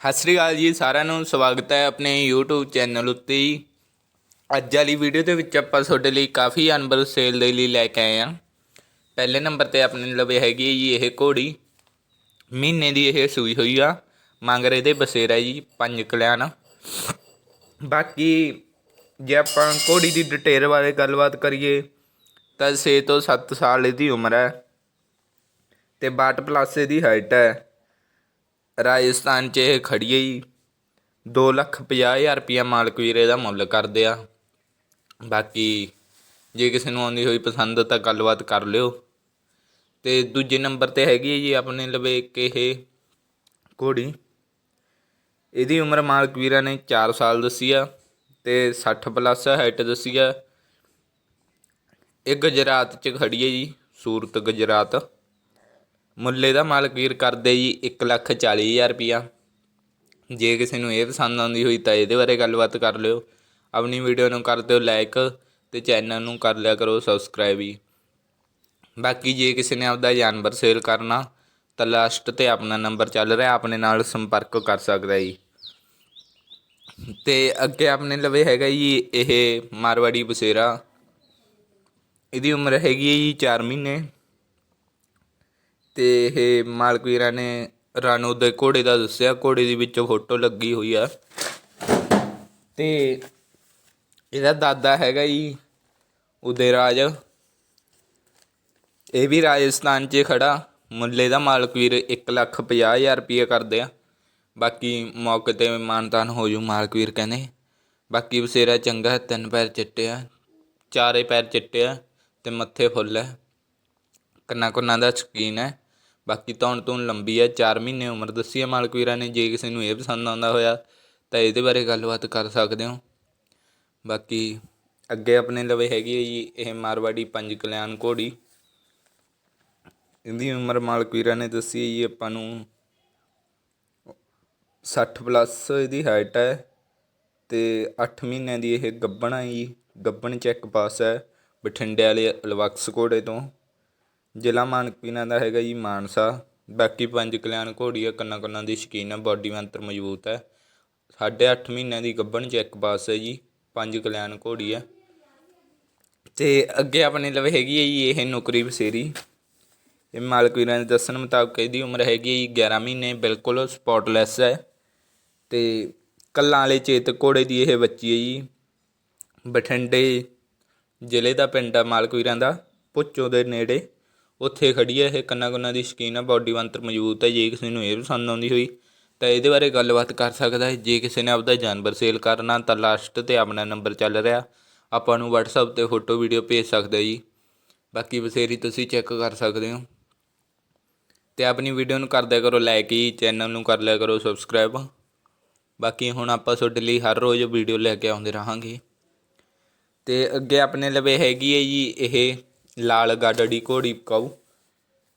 ਸਤਿ ਸ਼੍ਰੀ ਅਕਾਲ ਜੀ, ਸਾਰਿਆਂ ਨੂੰ ਸਵਾਗਤ ਹੈ ਆਪਣੇ YouTube ਚੈਨਲ ਉੱਤੇ ਜੀ। ਅੱਜ ਵਾਲੀ ਵੀਡੀਓ ਦੇ ਵਿੱਚ ਆਪਾਂ ਤੁਹਾਡੇ ਲਈ ਕਾਫੀ ਜਾਨਵਰ ਸੇਲ ਦੇ ਲਈ ਲੈ ਕੇ ਆਏ ਹਾਂ। ਪਹਿਲੇ ਨੰਬਰ ਤੇ ਆਪਣੇ ਲਵੇ ਹੈਗੀ ਹੈ ਜੀ ਇਹ ਘੋੜੀ। ਮਹੀਨੇ ਦੀ ਇਹ ਸੂਈ ਹੋਈ ਆ ਮੰਗਰੇ ਦੇ ਬਸੇਰਾ ਜੀ ਪੰਜ ਕਲਿਆਣ ਬਾਕੀ ਜੇ ਆਪਾਂ ਘੋੜੀ ਦੀ ਡਿਟੇਲ ਬਾਰੇ ਗੱਲਬਾਤ ਕਰੀਏ, ਤਾਂ 6 ਤੋਂ 7 ਸਾਲ ਇਹਦੀ ਉਮਰ ਹੈ। ਤੇ 62 ਪਲੱਸ ਇਹਦੀ ਹਾਈਟ ਹੈ। ਰਾਜਸਥਾਨ 'ਚ ਇਹ ਖੜੀ ਹੈ ਜੀ ਦੋ ਲੱਖ ਪੰਜਾਹ ਹਜ਼ਾਰ ਰੁਪਈਆ ਮਾਲਕ ਵੀਰੇ ਦਾ ਮੁੱਲ ਕਰਦੇ ਆ। ਬਾਕੀ ਜੇ ਕਿਸੇ ਨੂੰ ਆਉਂਦੀ ਹੋਈ ਪਸੰਦ ਤਾਂ ਗੱਲਬਾਤ ਕਰ ਲਿਓ। ਤੇ ਦੂਜੇ ਨੰਬਰ ਤੇ ਹੈਗੀ ਹੈ ਜੀ ਆਪਣੇ ਲਵੇ ਕਿ ਇਹ ਘੋੜੀ। ਇਹਦੀ ਉਮਰ ਮਾਲਕ ਵੀਰਾਂ ਨੇ 4 ਸਾਲ ਦੱਸੀ ਆ ਤੇ 60 ਪਲੱਸ ਹਾਈਟ ਦੱਸੀ ਆ। ਇਹ ਗੁਜਰਾਤ 'ਚ ਖੜੀ ਹੈ ਜੀ, ਸੂਰਤ ਗੁਜਰਾਤ। ਮੁੱਲੇ ਦਾ ਮਾਲਕ ਵੀਰ ਕਰਦੇ ਜੀ 140000 ਰੁਪਿਆ ਜੇ ਕਿਸੇ ਨੂੰ ਇਹ ਪਸੰਦ ਆਉਂਦੀ ਹੋਈ ਤਾਂ ਇਹਦੇ ਬਾਰੇ ਗੱਲਬਾਤ ਕਰ ਲਿਓ। ਆਪਣੀ ਵੀਡੀਓ ਨੂੰ ਕਰ ਦਿਓ ਲਾਈਕ ਤੇ ਚੈਨਲ ਨੂੰ ਕਰ ਲਿਆ ਕਰੋ ਸਬਸਕ੍ਰਾਈਬ ਹੀ ਬਾਕੀ ਜੇ ਕਿਸੇ ਨੇ ਆਪਦਾ ਜਾਨਵਰ ਸੇਲ ਕਰਨਾ, ਤਾਂ ਲਾਸਟ ਤੇ ਆਪਣਾ ਨੰਬਰ ਚੱਲ ਰਿਹਾ, ਆਪਣੇ ਨਾਲ ਸੰਪਰਕ ਕਰ ਸਕਦਾ ਜੀ। ਤੇ ਅੱਗੇ ਆਪਣੇ ਲਵੇ ਹੈਗਾ ਜੀ ਇਹ ਮਾਰਵਾੜੀ ਬਸੇਰਾ। ਇਹਦੀ ਉਮਰ ਹੈਗੀ ਹੈ ਜੀ 4 ਮਹੀਨੇ। ਤੇ ਇਹ ਮਾਲਕ ਵੀਰਾਂ ਨੇ ਰਾਣੋ ਦੇ ਘੋੜੇ ਦਾ ਦੱਸਿਆ, ਘੋੜੇ ਦੇ ਵਿੱਚ ਫੋਟੋ ਲੱਗੀ ਹੋਈ ਆ। ਤੇ ਇਹਦਾ ਦਾਦਾ ਹੈਗਾ ਜੀ ਉਦੈਰਾਜ ਇਹ ਵੀ ਰਾਜਸਥਾਨ 'ਚ ਖੜਾ, ਮੁੱਲੇ ਦਾ ਮਾਲਕ ਵੀਰ 150000 ਰੁਪਏ ਕਰਦੇ ਆ। ਬਾਕੀ ਮੌਕੇ ਤੇ ਮਾਨਤਾਨ ਹੋ ਜੂ ਮਾਲਕ ਵੀਰ ਕਹਿੰਦੇ। ਬਾਕੀ ਬਸੇਰਾ ਚੰਗਾ, ਤਿੰਨ ਪੈਰ ਚਿੱਟੇ ਆ, ਚਾਰੇ ਪੈਰ ਚਿੱਟੇ ਆ ਤੇ ਮੱਥੇ ਫੁੱਲ ਹੈ ਕੰਨਾ ਕੁੰਨਾ ਦਾ ਸ਼ਕੀਨ ਹੈ ਬਾਕੀ ਧੌਣ ਧੂਣ ਲੰਬੀ ਹੈ 4 ਮਹੀਨੇ ਉਮਰ ਦੱਸੀ ਹੈ ਮਾਲਕ ਵੀਰਾਂ ਨੇ, ਜੇ ਕਿਸੇ ਨੂੰ ਇਹ ਪਸੰਦ ਆਉਂਦਾ ਹੋਇਆ, ਤਾਂ ਇਹਦੇ ਬਾਰੇ ਗੱਲਬਾਤ ਕਰ ਸਕਦੇ ਹੋ। ਬਾਕੀ ਅੱਗੇ ਆਪਣੇ ਲਵੇ ਹੈਗੀ ਹੈ ਜੀ, ਇਹ ਮਾਰਵਾੜੀ ਪੰਜ ਕਲਿਆਣ ਘੋੜੀ। ਇਹਦੀ ਉਮਰ ਮਾਲਕ ਵੀਰਾਂ ਨੇ ਦੱਸੀ ਹੈ ਜੀ, ਆਪਾਂ ਨੂੰ 60 ਪਲੱਸ ਇਹਦੀ ਹਾਈਟ ਹੈ ਤੇ 8 ਮਹੀਨਿਆਂ ਦੀ ਇਹ ਗੱਬਣ ਹੈ ਜੀ ਗੱਬਣ ਚੈੱਕ ਪਾਸ ਹੈ ਬਠਿੰਡੇ ਵਾਲੇ ਲਵਕਸ ਘੋੜੇ ਤੋਂ। ਜ਼ਿਲ੍ਹਾ ਮਾਨਕਪੀਨਾ ਦਾ ਹੈਗਾ ਜੀ ਮਾਨਸਾ। ਬਾਕੀ ਪੰਜ ਕਲਿਆਣ ਘੋੜੀ ਹੈ ਕੰਨਾਂ ਕੰਨਾਂ ਦੀ ਸ਼ਕੀਨ ਹੈ ਬਾਡੀ ਮੰਤਰ ਮਜ਼ਬੂਤ ਹੈ ਸਾਢੇ ਅੱਠ ਮਹੀਨਿਆਂ ਦੀ ਗੱਬਣ ਚੈੱਕ ਪਾਸ ਹੈ ਜੀ, ਪੰਜ ਕਲਿਆਣ ਘੋੜੀ ਹੈ ਤੇ ਅੱਗੇ ਆਪਣੇ ਲਵੇ ਹੈਗੀ ਹੈ ਜੀ ਇਹ ਨੌਕਰੀ ਬਸੇਰੀ। ਇਹ ਮਾਲਕਵੀਰਾਂ ਦੇ ਦੱਸਣ ਮੁਤਾਬਕ ਇਹਦੀ ਉਮਰ ਹੈਗੀ ਹੈ ਜੀ 11 ਮਹੀਨੇ, ਬਿਲਕੁਲ ਸਪੌਟਲੈਸ ਹੈ ਤੇ ਕੱਲਾਂ ਵਾਲੇ ਚੇਤ ਘੋੜੇ ਦੀ ਇਹ ਬੱਚੀ ਹੈ ਜੀ। ਬਠਿੰਡੇ ਜ਼ਿਲ੍ਹੇ ਦਾ ਪਿੰਡ ਆ ਮਾਲਕਵੀਰਾਂ ਦਾ ਪੁੱਚੋ ਦੇ ਨੇੜੇ। ਉੱਥੇ ਖੜੀ ਹੈ, ਇਹ ਕੰਨਾ ਕੰਨਾ ਦੀ ਸ਼ਕੀਨ ਆ ਬਾਡੀ ਬੰਤਰ ਮਜ਼ਬੂਤ ਹੈ, ਜੇ ਕਿਸੇ ਨੂੰ ਇਹ ਪਸੰਦ ਆਉਂਦੀ ਹੋਈ, ਤਾਂ ਇਹਦੇ ਬਾਰੇ ਗੱਲਬਾਤ ਕਰ ਸਕਦਾ ਹੈ। ਜੇ ਕਿਸੇ ਨੇ ਆਪਦਾ ਜਾਨਵਰ ਸੇਲ ਕਰਨਾ, ਤਾਂ ਲਾਸਟ ਤੇ ਆਪਣਾ ਨੰਬਰ ਚੱਲ ਰਿਹਾ। ਆਪਾਂ ਨੂੰ WhatsApp ਤੇ ਫੋਟੋ ਵੀਡੀਓ ਭੇਜ ਸਕਦਾ ਜੀ। ਬਾਕੀ ਬਸੇਰੀ ਤੁਸੀਂ ਚੈੱਕ ਕਰ ਸਕਦੇ ਹੋ। ਤੇ ਆਪਣੀ ਵੀਡੀਓ ਨੂੰ ਕਰ ਦਿਆ ਕਰੋ ਲਾਈਕ ਹੀ ਚੈਨਲ ਨੂੰ ਕਰ ਲਿਆ ਕਰੋ ਸਬਸਕ੍ਰਾਈਬ ਬਾਕੀ ਹੁਣ ਆਪਾਂ ਤੁਹਾਡੇ ਲਈ ਹਰ ਰੋਜ਼ ਵੀਡੀਓ ਲੈ ਕੇ ਆਉਂਦੇ ਰਹਾਂਗੇ। ਤੇ ਅੱਗੇ ਆਪਣੇ ਲਵੇ ਹੈਗੀ ਹੈ ਜੀ, ਇਹ ਲਾਲ ਗਾਡੜੀ ਘੋੜੀ ਕਾਊ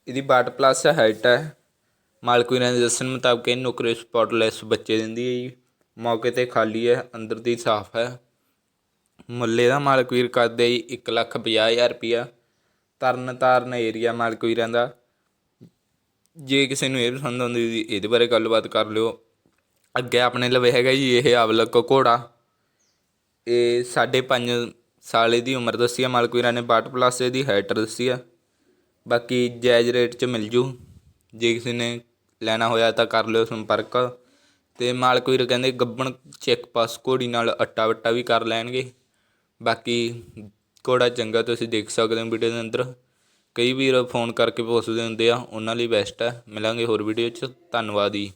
ਇਹਦੀ 62 ਪਲੱਸ ਹਾਈਟ ਹੈ। ਮਾਲਕ ਵੀਰਾਂ ਦੇ ਦੱਸਣ ਮੁਤਾਬਕ ਇਹ ਨੁਕਰੇ ਸਪੌਟਲੈਸ ਬੱਚੇ ਦਿੰਦੀ ਹੈ ਜੀ। ਮੌਕੇ ਤੇ ਖਾਲੀ ਹੈ, ਅੰਦਰ ਦੀ ਸਾਫ਼ ਹੈ। ਮੁੱਲੇ ਦਾ ਮਾਲਕਵੀਰ ਕਰਦੇ ਜੀ 150000 ਰੁਪਿਆ ਤਰਨ ਤਾਰਨ ਏਰੀਆ ਮਾਲਕਵੀਰਾਂ ਦਾ। ਜੇ ਕਿਸੇ ਨੂੰ ਇਹ ਪਸੰਦ ਆਉਂਦੀ ਜੀ ਇਹਦੇ ਬਾਰੇ ਗੱਲਬਾਤ ਕਰ ਲਿਓ। ਅੱਗੇ ਆਪਣੇ ਲਵੇ ਹੈਗਾ ਜੀ ਇਹ ਅਵਲਕ ਘੋੜਾ। ਇਹ ਸਾਢੇ ਪੰਜ ਸਾਲ ਦੀ ਉਮਰ ਦੱਸੀ ਆ, ਮਾਲਕ ਵੀਰਾਂ ਨੇ 62 ਪਲੱਸ ਇਹਦੀ ਹਾਈਟ ਦੱਸੀ ਆ। ਬਾਕੀ ਜਾਇਜ਼ ਰੇਟ 'ਚ ਮਿਲ ਜੂ। ਜੇ ਕਿਸੇ ਨੇ ਲੈਣਾ ਹੋਇਆ ਤਾਂ ਕਰ ਲਿਓ ਸੰਪਰਕ। ਤੇ ਮਾਲਕ ਵੀਰ ਕਹਿੰਦੇ ਗੱਬਣ ਚੈੱਕ ਪਾਸ ਘੋੜੀ ਨਾਲ ਅੱਟਾ ਵੱਟਾ ਵੀ ਕਰ ਲੈਣਗੇ। ਬਾਕੀ ਘੋੜਾ ਚੰਗਾ ਤੁਸੀਂ ਦੇਖ ਸਕਦੇ ਹੋ ਵੀਡੀਓ ਦੇ ਅੰਦਰ। ਕਈ ਵੀਰ ਫੋਨ ਕਰਕੇ ਪੁੱਛਦੇ ਹੁੰਦੇ ਆ, ਉਹਨਾਂ ਲਈ ਬੈਸਟ ਹੈ ਮਿਲਾਂਗੇ ਹੋਰ ਵੀਡੀਓ 'ਚ। ਧੰਨਵਾਦ ਜੀ।